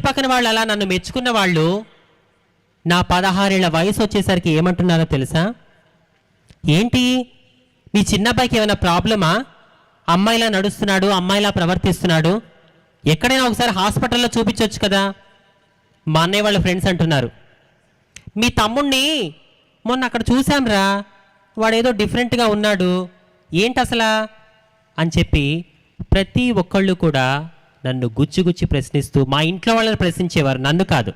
ఇంటి పక్కన వాళ్ళు అలా నన్ను మెచ్చుకున్న వాళ్ళు నా పదహారేళ్ళ వయసు వచ్చేసరికి ఏమంటున్నారో తెలుసా? ఏంటి? మీ చిన్నబ్బాయికి ఏమైనా ప్రాబ్లమా? అమ్మాయిలా నడుస్తున్నాడు అమ్మాయిలా ప్రవర్తిస్తున్నాడు. ఎక్కడైనా ఒకసారి హాస్పిటల్లో చూపించవచ్చు కదా? మా అన్నయ్య వాళ్ళ ఫ్రెండ్స్ అంటున్నారు. మీ తమ్ముణ్ణి మొన్న అక్కడ చూశాంరా వాడేదో డిఫరెంట్గా ఉన్నాడు. ఏంటి అసలా? అని చెప్పి ప్రతి ఒక్కళ్ళు కూడా నన్ను గుచ్చి గుచ్చి ప్రశ్నిస్తూ మా ఇంట్లో వాళ్ళని ప్రశ్నించేవారు నన్ను కాదు.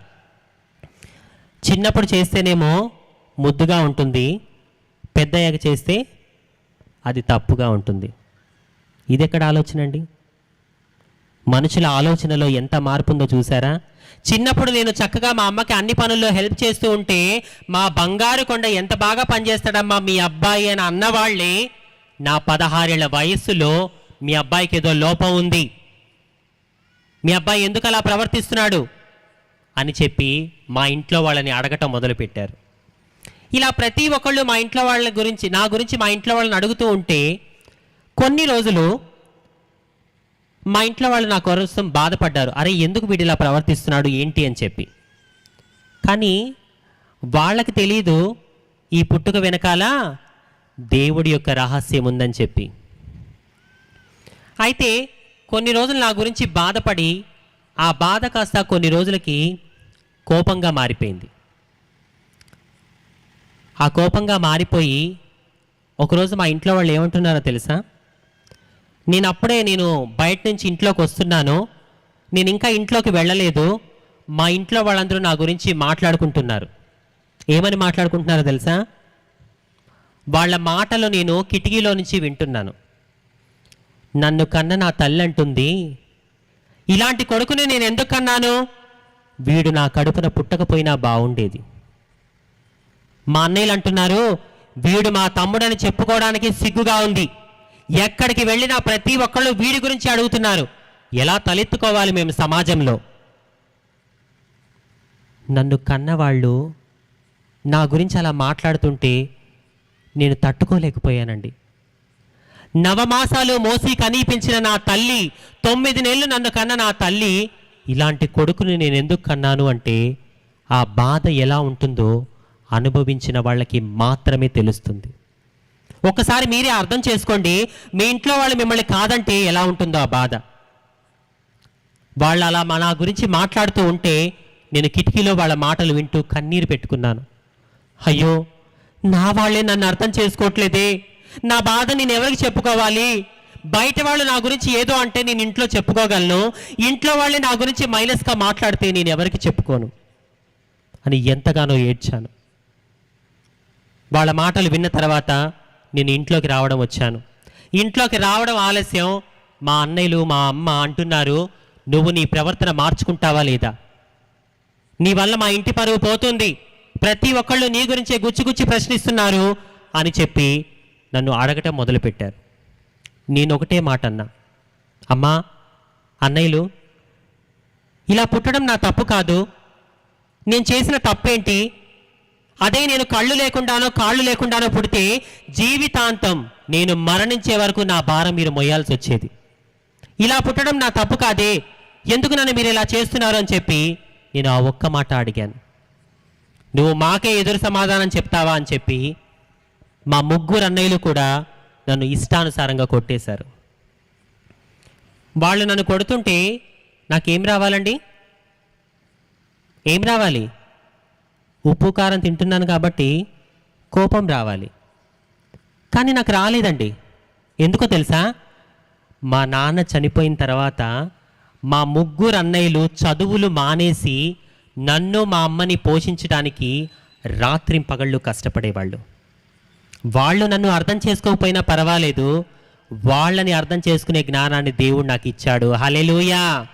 చిన్నప్పుడు చేస్తేనేమో ముద్దుగా ఉంటుంది పెద్దయ్యాక చేస్తే అది తప్పుగా ఉంటుంది. ఇది ఎక్కడ ఆలోచన అండి? మనుషుల ఆలోచనలో ఎంత మార్పు ఉందో చూసారా? చిన్నప్పుడు నేను చక్కగా మా అమ్మకి అన్ని పనుల్లో హెల్ప్ చేస్తూ ఉంటే మా బంగారు కొండ ఎంత బాగా పనిచేస్తాడమ్మా మీ అబ్బాయి అని అన్నవాళ్ళే నా పదహారేళ్ళ వయస్సులో మీ అబ్బాయికి ఏదో లోపం ఉంది. మీ అబ్బాయి ఎందుకు అలా ప్రవర్తిస్తున్నాడు? అని చెప్పి మా ఇంట్లో వాళ్ళని అడగటం మొదలుపెట్టారు. ఇలా ప్రతి ఒక్కళ్ళు మా ఇంట్లో వాళ్ళ గురించి నా గురించి మా ఇంట్లో వాళ్ళని అడుగుతూ ఉంటే కొన్ని రోజులు మా ఇంట్లో వాళ్ళు నా కోసం బాధపడ్డారు. అరే ఎందుకు వీడు ఇలా ప్రవర్తిస్తున్నాడు? ఏంటి? అని చెప్పి. కానీ వాళ్ళకి తెలీదు ఈ పుట్టుక వెనకాల దేవుడి యొక్క రహస్యం ఉందని చెప్పి. అయితే కొన్ని రోజులు నా గురించి బాధపడి ఆ బాధ కాస్త కొన్ని రోజులకి కోపంగా మారిపోయింది. ఆ కోపంగా మారిపోయి ఒకరోజు మా ఇంట్లో వాళ్ళు ఏమంటున్నారో తెలుసా? నేను అప్పుడే నేను బయట నుంచి ఇంట్లోకి వస్తున్నాను. నేను ఇంకా ఇంట్లోకి వెళ్ళలేదు. మా ఇంట్లో వాళ్ళందరూ నా గురించి మాట్లాడుకుంటున్నారు. ఏమని మాట్లాడుకుంటున్నారో తెలుసా? వాళ్ళ మాటలు నేను కిటికీలో నుంచి వింటున్నాను. నన్ను కన్న నా తల్లి అంటుంది. ఇలాంటి కొడుకుని నేను ఎందుకు కన్నాను? వీడు నా కడుపున పుట్టకపోయినా బాగుండేది మా అన్నయ్యలు అంటున్నారు వీడు మా తమ్ముడని చెప్పుకోవడానికి సిగ్గుగా ఉంది. ఎక్కడికి వెళ్ళినా ప్రతి ఒక్కళ్ళు వీడి గురించి అడుగుతున్నారు. ఎలా తలెత్తుకోవాలి మేము సమాజంలో? నన్ను కన్నవాళ్ళు నా గురించి అలా మాట్లాడుతుంటే నేను తట్టుకోలేకపోయానండి. నవమాసాలు మోసి కనిపించిన నా తల్లి తొమ్మిది నెలలు నన్ను కన్న నా తల్లి ఇలాంటి కొడుకుని నేను ఎందుకు కన్నాను అంటే ఆ బాధ ఎలా ఉంటుందో అనుభవించిన వాళ్ళకి మాత్రమే తెలుస్తుంది. ఒకసారి మీరే అర్థం చేసుకోండి మీ ఇంట్లో వాళ్ళు మిమ్మల్ని కాదంటే ఎలా ఉంటుందో ఆ బాధ. వాళ్ళు అలా మన గురించి మాట్లాడుతూ ఉంటే నేను కిటికీలో వాళ్ళ మాటలు వింటూ కన్నీరు పెట్టుకున్నాను. అయ్యో నా వాళ్ళే నన్ను అర్థం చేసుకోవట్లేదే. నా బాధ నేను ఎవరికి చెప్పుకోవాలి? బయట వాళ్ళు నా గురించి ఏదో అంటే నేను ఇంట్లో చెప్పుకోగలను. ఇంట్లో వాళ్ళే నా గురించి మైనస్గా మాట్లాడితే నేను ఎవరికి చెప్పుకోను? అని ఎంతగానో ఏడ్చాను. వాళ్ళ మాటలు విన్న తర్వాత నేను ఇంట్లోకి రావడం వచ్చాను. ఇంట్లోకి రావడం ఆలస్యం. మా అన్నయ్యలు మా అమ్మ అంటున్నారు నువ్వు నీ ప్రవర్తన మార్చుకుంటావా లేదా? నీ వల్ల మా ఇంటి పరువు పోతుంది. ప్రతి ఒక్కళ్ళు నీ గురించే గుచ్చి గుచ్చి ప్రశ్నిస్తున్నారు అని చెప్పి నన్ను అడగటం మొదలుపెట్టారు. నేను ఒకటే మాట అన్నా అమ్మా అన్నయ్యలు ఇలా పుట్టడం నా తప్పు కాదు. నేను చేసిన తప్పేంటి? అదే నేను కళ్ళు లేకుండానో కాళ్ళు లేకుండానో పుడితే జీవితాంతం నేను మరణించే వరకు నా భారం మీరు మొయ్యాల్సి వచ్చేది. ఇలా పుట్టడం నా తప్పు కాదే. ఎందుకు నన్ను మీరు ఇలా చేస్తున్నారు అని చెప్పి నేను ఆ ఒక్క మాట అడిగాను. నువ్వు మాకే ఎదురు సమాధానం చెప్తావా అని చెప్పి మా ముగ్గురు అన్నయ్యలు కూడా నన్ను ఇష్టానుసారంగా కొట్టేశారు. వాళ్ళు నన్ను కొడుతుంటే నాకేం రావాలండి? ఏం రావాలి? ఉప్పు కారం తింటున్నాను కాబట్టి కోపం రావాలి. కానీ నాకు రాలేదండి. ఎందుకో తెలుసా? మా నాన్న చనిపోయిన తర్వాత మా ముగ్గురు అన్నయ్యలు చదువులు మానేసి నన్ను మా అమ్మని పోషించడానికి రాత్రింపగళ్ళు కష్టపడేవాళ్ళు. వాళ్ళు నన్ను అర్థం చేసుకోకపోయినా పర్వాలేదు. వాళ్ళని అర్థం చేసుకునే జ్ఞానాన్ని దేవుడు నాకు ఇచ్చాడు. హలెలూయా